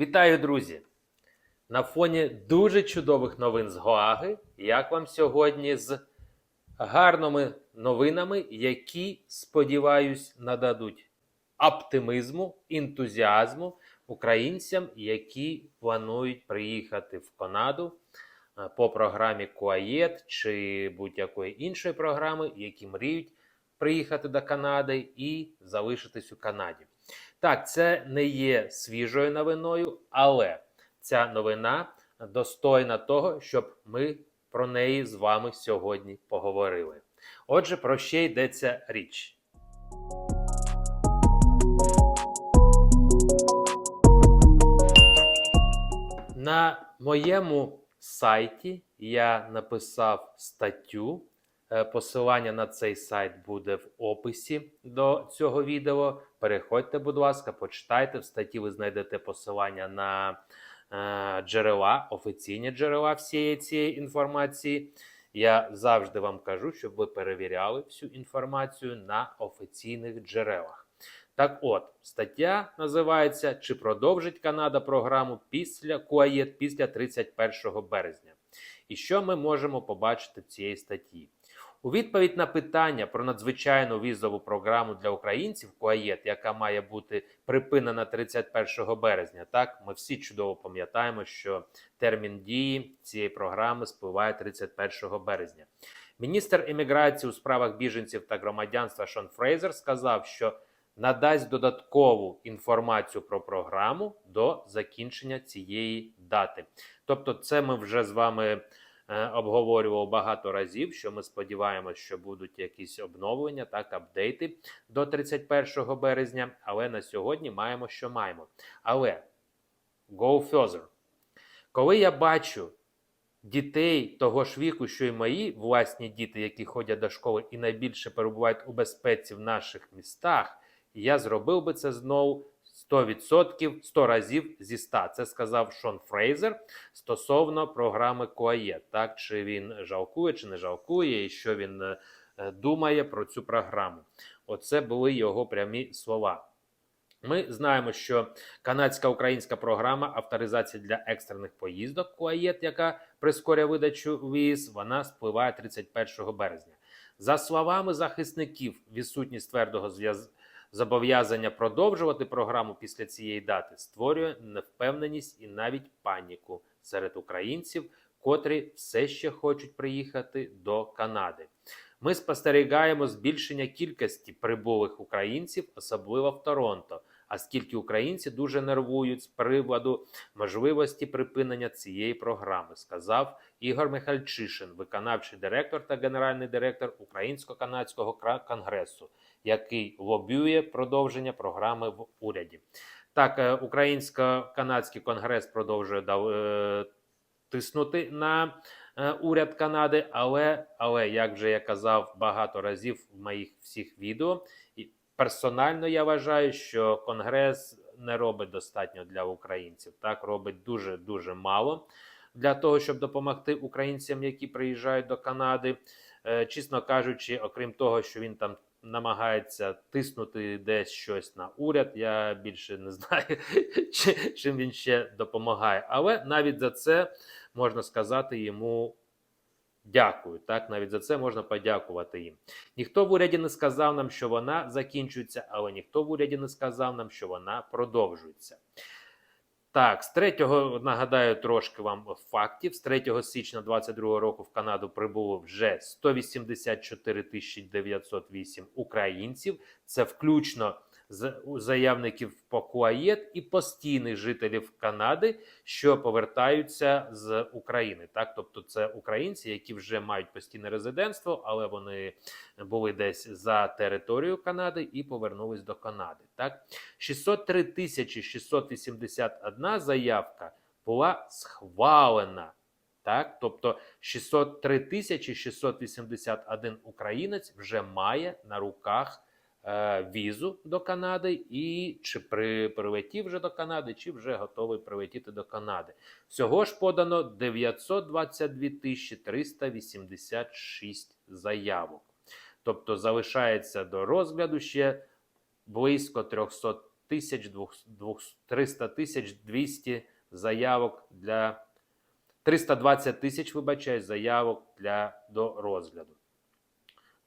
Вітаю, друзі! На фоні дуже чудових новин з Гоаги. Як вам сьогодні з гарними новинами, які, сподіваюсь, нададуть оптимізму, ентузіазму українцям, які планують приїхати в Канаду е, по програмі Куаєт чи будь-якої іншої програми, які мріють приїхати до Канади і залишитись у Канаді. Так, це не є свіжою новиною, але ця новина достойна того, щоб ми про неї з вами сьогодні поговорили. Отже, про що йдеться річ? На моєму сайті я написав статтю. Е, Посилання на цей сайт буде в описі до цього відео. Переходьте, будь ласка, почитайте. В статті ви знайдете посилання на е, джерела, офіційні джерела всієї цієї інформації. Я завжди вам кажу, щоб ви перевіряли всю інформацію на офіційних джерелах. Так от, стаття називається Чи продовжить Канада програму після Куаєт після 31 березня? І що ми можемо побачити в цій статті? У відповідь на питання про надзвичайну візову програму для українців Куаєт, яка має бути припинена 31 березня. Так, ми всі чудово пам'ятаємо, що термін дії цієї програми спливає 31 березня. Міністр імміграції у справах біженців та громадянства Шон Фрейзер сказав, що надасть додаткову інформацію про програму до закінчення цієї дати. Тобто, це ми вже з вами обговорював багато разів. Що ми сподіваємося, що будуть якісь обновлення, так апдейти до 31 березня. Але на сьогодні маємо, що маємо. Але go further. Коли я бачу дітей того ж віку, що й мої власні діти, які ходять до школи і найбільше перебувають у безпеці в наших містах, я зробив би це знову 100%, 100 разів зі 100. Це сказав Шон Фрейзер стосовно програми Куаєт. Так, чи він жалкує, чи не жалкує, і що він е, е, думає про цю програму. Оце були його прямі слова. Ми знаємо, що канадська українська програма авторизації для екстрених поїздок Куаєт, яка прискорює видачу віз, вона спливає 31 березня. За словами захисників, відсутність твердого зв'язку зобов'язання продовжувати програму після цієї дати створює невпевненість і навіть паніку серед українців, котрі все ще хочуть приїхати до Канади. Ми спостерігаємо збільшення кількості прибулих українців, особливо в Торонто. Оскільки українці дуже нервують з приводу можливості припинення цієї програми, сказав Ігор Михальчишин, виконавчий директор та генеральний директор Українсько-канадського конгресу, який лобює продовження програми в уряді. Так, е, Українсько-канадський конгрес продовжує е, тиснути на е, уряд Канади, але, але як вже я казав багато разів в моїх всіх відео, персонально я вважаю, що Конгрес не робить достатньо для українців. Так робить дуже дуже мало для того, щоб допомогти українцям, які приїжджають до Канади. Е, Чесно кажучи, окрім того, що він там намагається тиснути десь щось на уряд, я більше не знаю, чим він ще допомагає. Але навіть за це можна сказати йому. Дякую, так навіть за це можна подякувати їм. Ніхто в уряді не сказав нам, що вона закінчується, але ніхто в уряді не сказав нам, що вона продовжується. Так, з 3, нагадаю трошки вам фактів. З 3 січня 2022 року в Канаду прибуло вже 184 тисячі 908 українців. Це включно заявників по Куаєт і постійних жителів Канади, що повертаються з України. Так, тобто, це українці, які вже мають постійне резидентство, але вони були десь за територією Канади і повернулись до Канади. Так, 603 тисячі 681 заявка була схвалена. Так, тобто 603 тисячі 681 українець вже має на руках візу до Канади, і чи при прилетів вже до Канади, чи вже готовий прилетіти до Канади. Всього ж подано 922 тисячі 386 заявок. Тобто залишається до розгляду ще близько 300 тисяч, 300 тисяч 200 заявок для 320 тисяч, вибачаю, заявок для до розгляду.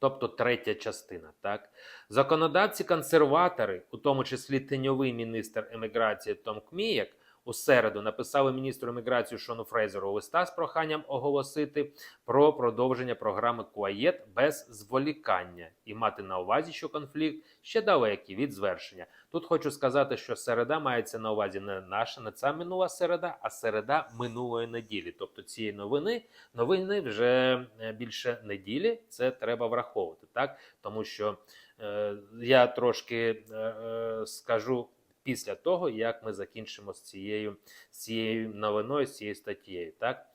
Тобто третя частина. Так? Законодавці консерватори, у тому числі теньовий міністр еміграції Том Кміяк, у середу написали міністру еміграції Шону Фрейзеру листа з проханням оголосити про продовження програми Куаєт без зволікання і мати на увазі, що конфлікт ще далекий від звершення. Тут хочу сказати, що середа мається на увазі не наша, не ця минула середа, а середа минулої неділі. Тобто цієї новини новини вже е, більше неділі. Це треба враховувати, так тому що е, я трошки е, скажу після того, як ми закінчимо з цією, з цією новиною, з цією статтєю. Так,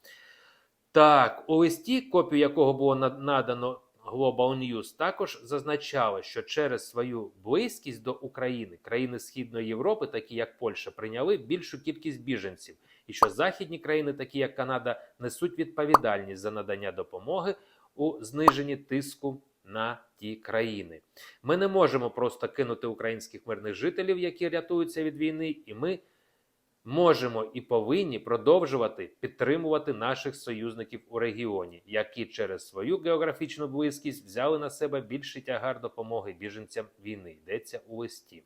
так у листі, копію якого було надано Global News, також зазначало, що через свою близькість до України країни Східної Європи, такі як Польща, прийняли більшу кількість біженців, і що західні країни, такі як Канада, несуть відповідальність за надання допомоги у зниженні тиску на ті країни. Ми не можемо просто кинути українських мирних жителів, які рятуються від війни, і ми можемо і повинні продовжувати підтримувати наших союзників у регіоні, які через свою географічну близькість взяли на себе більший тягар допомоги біженцям війни. Йдеться у листі.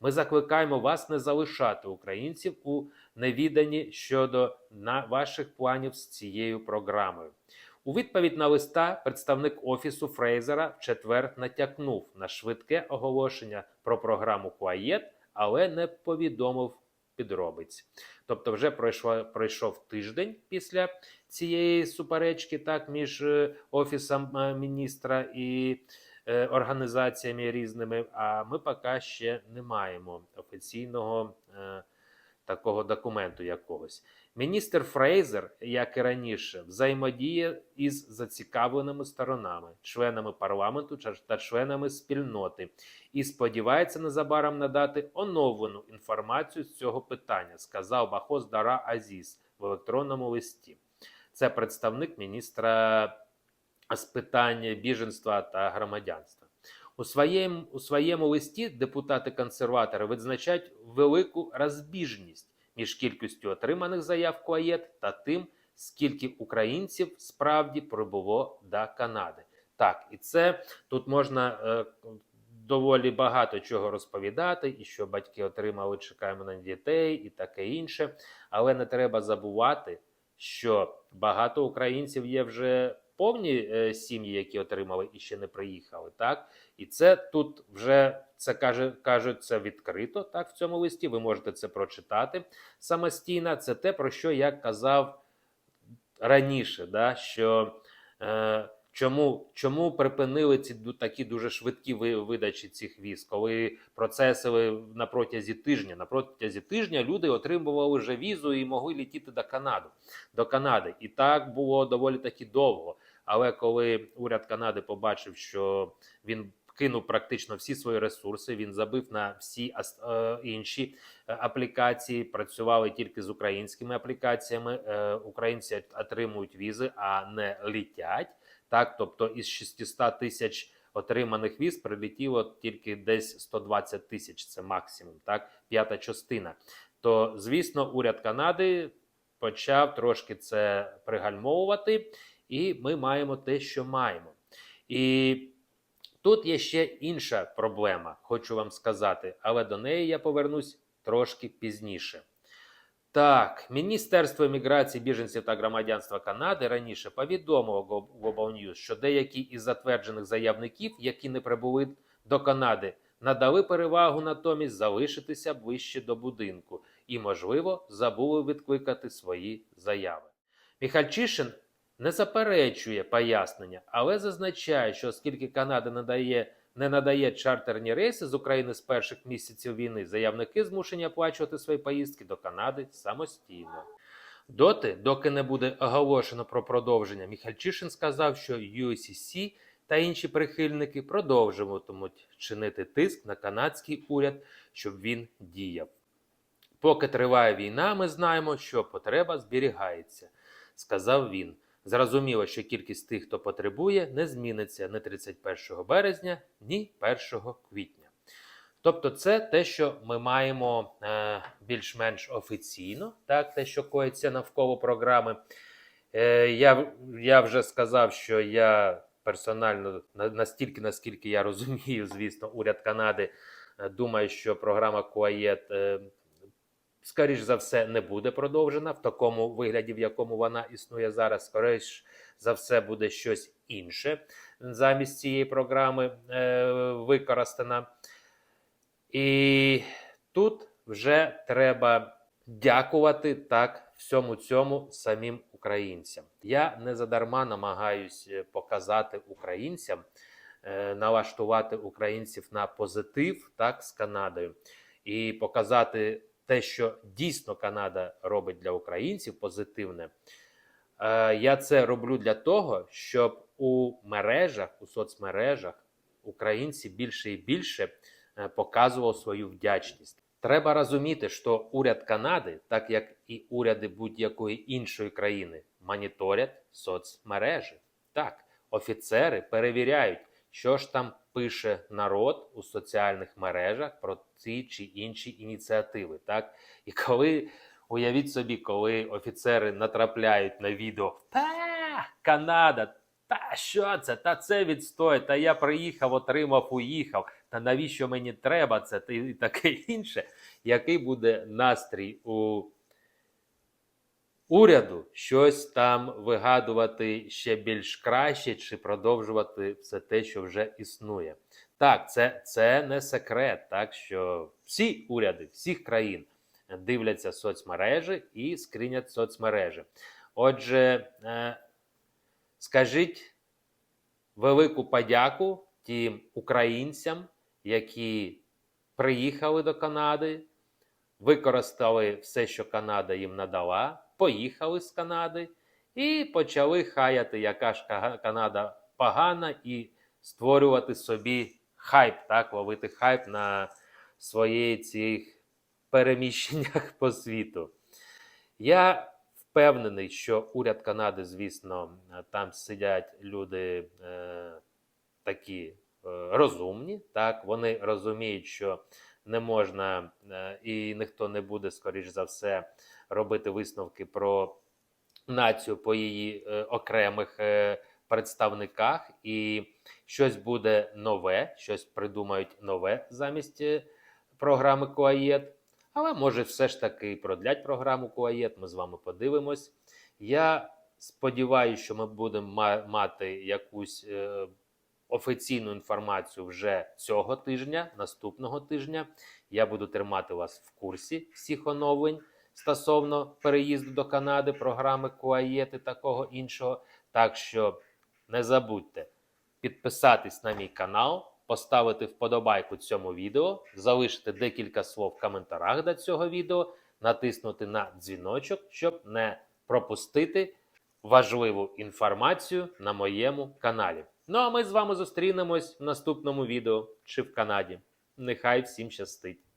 Ми закликаємо вас не залишати українців у невіданні щодо на ваших планів з цією програмою. У відповідь на листа представник офісу Фрейзера в четвер натякнув на швидке оголошення про програму Куаєт, але не повідомив підробиць. Тобто, вже пройшло, пройшов тиждень після цієї суперечки, так між е, офісом е, міністра і е, організаціями різними. А ми поки ще не маємо офіційного е, такого документу якогось. Міністр Фрейзер, як і раніше, взаємодіє із зацікавленими сторонами, членами парламенту та- членами спільноти, і сподівається незабаром надати оновлену інформацію з цього питання, сказав Бахоз Дара Азіз в електронному листі. Це представник міністра з питань біженства та громадянства. У своєму, у своєму листі депутати-консерватори відзначають велику розбіжність між кількістю отриманих заяв КОАЄТ та тим, скільки українців справді прибуло до Канади. Так, і це тут можна е, доволі багато чого розповідати, і що батьки отримали, чекаємо на дітей, і таке інше. Але не треба забувати, що багато українців є вже повні е, сім'ї, які отримали і ще не приїхали. Так, і це тут вже це каже, кажуть, це відкрито так в цьому листі. Ви можете це прочитати самостійно. Це те, про що я казав раніше, да, що е, чому, чому припинили ці такі дуже швидкі видачі цих віз, коли процеси на протязі тижня. На протязі тижня люди отримували вже візу і могли літіти до Канади, до Канади. І так було доволі таки довго. Але коли уряд Канади побачив, що він кинув практично всі свої ресурси, він забив на всі е, інші е, аплікації, працювали тільки з українськими аплікаціями. Е, Українці отримують візи, а не літять. Так, тобто із 600 тисяч отриманих віз прилетіло тільки десь 120 тисяч. Це максимум, так, п'ята частина. То, звісно, уряд Канади почав трошки це пригальмовувати, і ми маємо те, що маємо. І тут є ще інша проблема, хочу вам сказати, але до неї я повернусь трошки пізніше. Так, Міністерство імміграції, біженців та громадянства Канади раніше повідомило Glo- Global News, що деякі із затверджених заявників, які не прибули до Канади, надали перевагу натомість залишитися ближче до будинку і, можливо, забули відкликати свої заяви. Міхальчишин не заперечує пояснення, але зазначає, що оскільки Канада надає не надає чартерні рейси з України з перших місяців війни, заявники змушені оплачувати свої поїздки до Канади самостійно. Доти, доки не буде оголошено про продовження, Міхальчишин сказав, що USCC та інші прихильники продовжуватимуть чинити тиск на канадський уряд, щоб він діяв. Поки триває війна, ми знаємо, що потреба зберігається, сказав він. Зрозуміло, що кількість тих, хто потребує, не зміниться ні 31 березня, ні 1 квітня. Тобто, це те, що ми маємо е, більш-менш офіційно, так, те, що коїться навколо програми. Е, я, я вже сказав, що я персонально настільки, наскільки я розумію, звісно, уряд Канади е, думає, що програма Куаєт, скоріш за все, не буде продовжена в такому вигляді, в якому вона існує зараз. Скоріш за все, буде щось інше замість цієї програми е, використана. І тут вже треба дякувати так всьому цьому самим українцям. Я не задарма намагаюсь показати українцям, е, налаштувати українців на позитив так з Канадою і показати те, що дійсно Канада робить для українців позитивне. Е, Я це роблю для того, щоб у мережах, у соцмережах українці більше і більше е, показував свою вдячність. Треба розуміти, що уряд Канади, так як і уряди будь-якої іншої країни, моніторять соцмережі. Так, офіцери перевіряють, що ж там пише народ у соціальних мережах про ці чи інші ініціативи. Так, і коли уявіть собі, коли офіцери натрапляють на відео Та Канада, та що це? Та це відстой, та я приїхав, отримав, уїхав. Та навіщо мені треба це? І таке інше. Який буде настрій у уряду щось там вигадувати ще більш краще, чи продовжувати все те, що вже існує? Так, це, це не секрет, так що всі уряди всіх країн дивляться соцмережі і скринять соцмережі. Отже, е, скажіть велику подяку тим українцям, які приїхали до Канади, використали все, що Канада їм надала, поїхали з Канади і почали хаяти, яка ж Канада погана, і створювати собі хайп, так, ловити хайп на своїх цих переміщеннях по світу. Я впевнений, що уряд Канади, звісно, там сидять люди е, такі е, розумні. Так, вони розуміють, що не можна е, і ніхто не буде, скоріш за все, робити висновки про націю по її е, окремих е, представниках, і щось буде нове, щось придумають нове замість е, програми Куаєт. Але може все ж таки продлять програму Куаєт, ми з вами подивимось. Я сподіваюся, що ми будемо мати якусь е, офіційну інформацію вже цього тижня, наступного тижня. Я буду тримати вас в курсі всіх оновлень стосовно переїзду до Канади, програми Куаєт і такого іншого. Так що не забудьте підписатись на мій канал, поставити вподобайку цьому відео, залишити декілька слов в коментарях до цього відео, натиснути на дзвіночок, щоб не пропустити важливу інформацію на моєму каналі. Ну а ми з вами зустрінемось в наступному відео чи в Канаді. Нехай всім щастить!